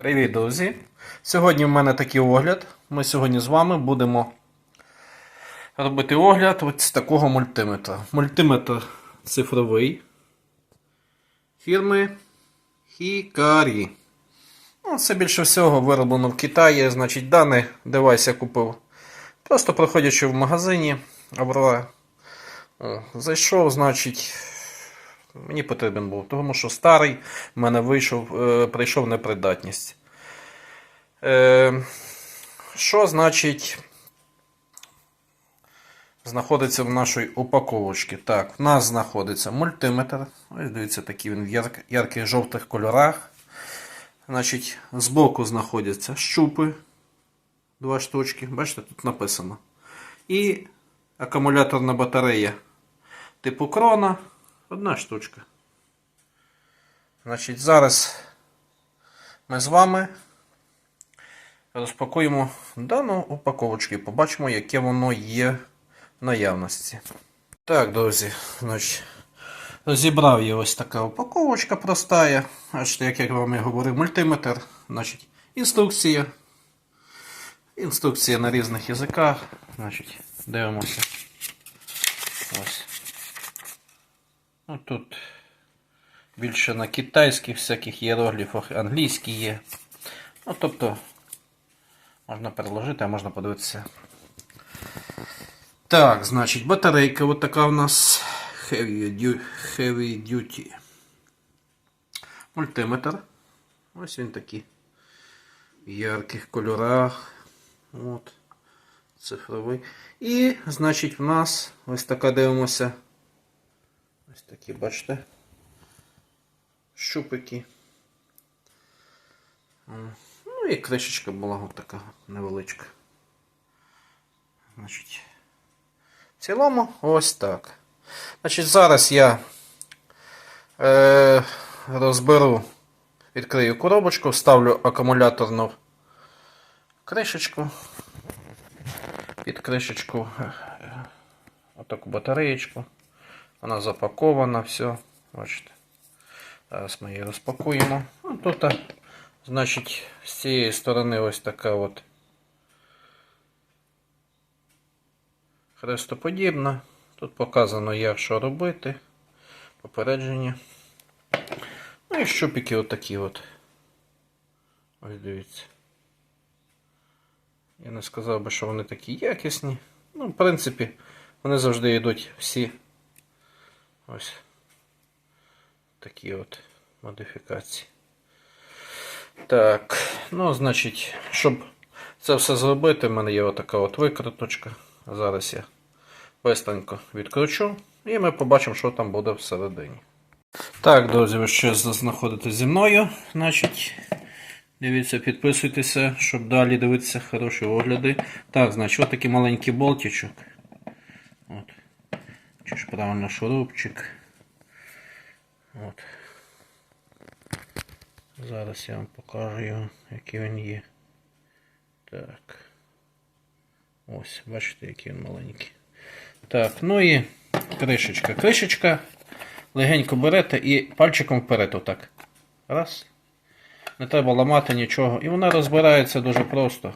Привіт, друзі! Сьогодні в мене такий огляд. Ми сьогодні з вами будемо робити огляд з такого мультиметра. Мультиметр цифровий фірми Hikari. Ну, це більше всього вироблено в Китаї. Значить, даний девайс я купив. Просто проходячи в магазині, Аврора. Зайшов, значить, мені потрібен був, тому що старий в мене вийшов, е, прийшов непридатність. Е, що значить знаходиться в нашій упаковочці? Так, в нас знаходиться мультиметр. Ось дивіться, такий він в ярк- ярких жовтих кольорах. Значить, збоку знаходяться щупи. Два штучки. Бачите, тут написано. І акумуляторна батарея типу крона. Одна штучка. Значить, зараз ми з вами розпакуємо дану упаковочку і побачимо, яке воно є в наявності. Так, друзі, значить, розібрав я ось така упаковочка проста. Аж як я вам і говорив, мультиметр. Значить, інструкція. Інструкція на різних язиках. Значить, дивимося. Ось. Ну, тут більше на китайських всяких іерогліфах, англійські є. Ну, тобто, можна переложити, а можна подивитися. Так, значить, батарейка от така у нас Heavy, Duty. Мультиметр. Ось він такий. В ярких кольорах. От. Цифровий. І, значить, в нас ось така дивимося. Ось такі, бачите. Щупики. Ну і кришечка була ось така невеличка. Значить, в цілому ось так. Значить, зараз я е, розберу, відкрию коробочку, вставлю акумуляторну кришечку. Під кришечку е, е, отаку батареєчку. Вона запакована, все. Бачите. Зараз ми її розпакуємо. Ну, тут, значить, з цієї сторони ось така от хрестоподібна. Тут показано, як що робити. Попередження. Ну і щупики отакі от. Ось дивіться. Я не сказав би, що вони такі якісні. Ну, в принципі, вони завжди йдуть всі. Ось такі от модифікації. Так, ну, значить, щоб це все зробити, в мене є отака от викруточка. Зараз я бистренько відкручу і ми побачимо, що там буде всередині. Так, друзі, ви ще знаходитесь зі мною. Значить, дивіться, підписуйтеся, щоб далі дивитися хороші огляди. Так, значить, от такий маленький болтичок. Чи ж правильно шурупчик. От. Зараз я вам покажу його, який він є. Так. Ось, бачите, який він маленький. Так, ну і кришечка. Кришечка легенько берете і пальчиком вперед отак. Раз. Не треба ламати нічого. І вона розбирається дуже просто.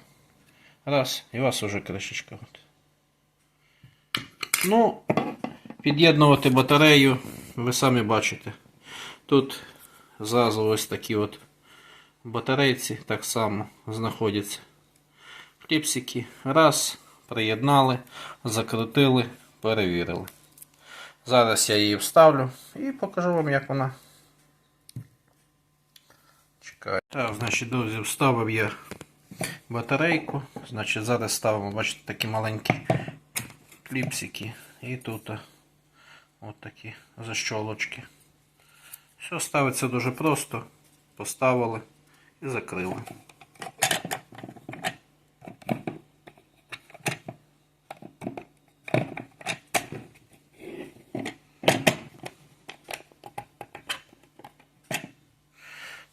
Раз. І у вас уже кришечка. Ну, під'єднувати батарею, ви самі бачите. Тут зразу ось такі от батарейці так само знаходяться. Кліпсики. Раз, приєднали, закрутили, перевірили. Зараз я її вставлю і покажу вам, як вона. Чекаю. Так, значить, друзі, вставив я батарейку. Значить, зараз ставимо, бачите, такі маленькі кліпсики. І тут от такі защолочки. Все ставиться дуже просто. Поставили і закрили.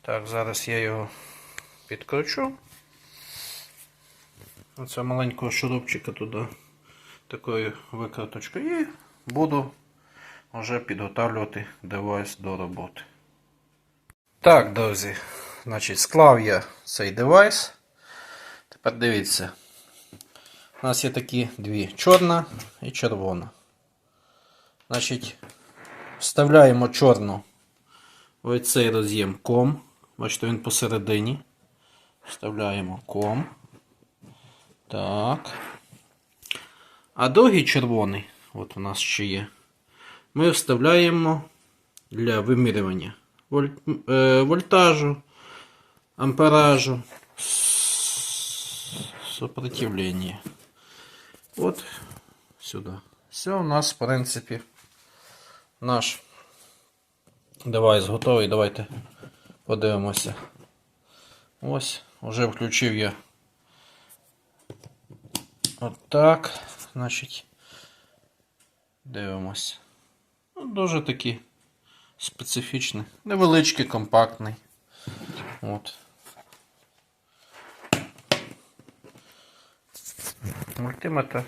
Так, зараз я його підкручу. Оце маленького шурупчика туди такою викруточкою і буду вже підготовлювати девайс до роботи. Так, друзі, Значить, склав я цей девайс. Тепер дивіться. У нас є такі дві: чорна і червона. Значить, вставляємо чорну в цей роз'єм ком. Бачите, він посередині. Вставляємо ком. Так. А другий червоний, от у нас ще є, ми вставляємо для вимірювання е, вольтажу, амперажу, сопротивлення. От сюди. Все, у нас, в принципі, наш девайс готовий. Давайте подивимося. Ось, вже включив я. Отак. Значить, дивимось. Дуже такий специфічний. Невеличкий, компактний. От. Мультиметр.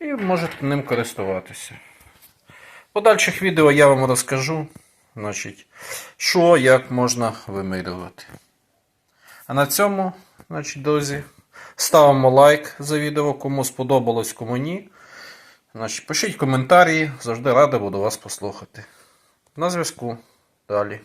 І можете ним користуватися. В подальших відео я вам розкажу, значить, що, як можна вимірювати. А на цьому, значить, друзі, ставимо лайк за відео, кому сподобалось, кому ні. Значить, пишіть коментарі, завжди радий буду вас послухати. На зв'язку. Далі.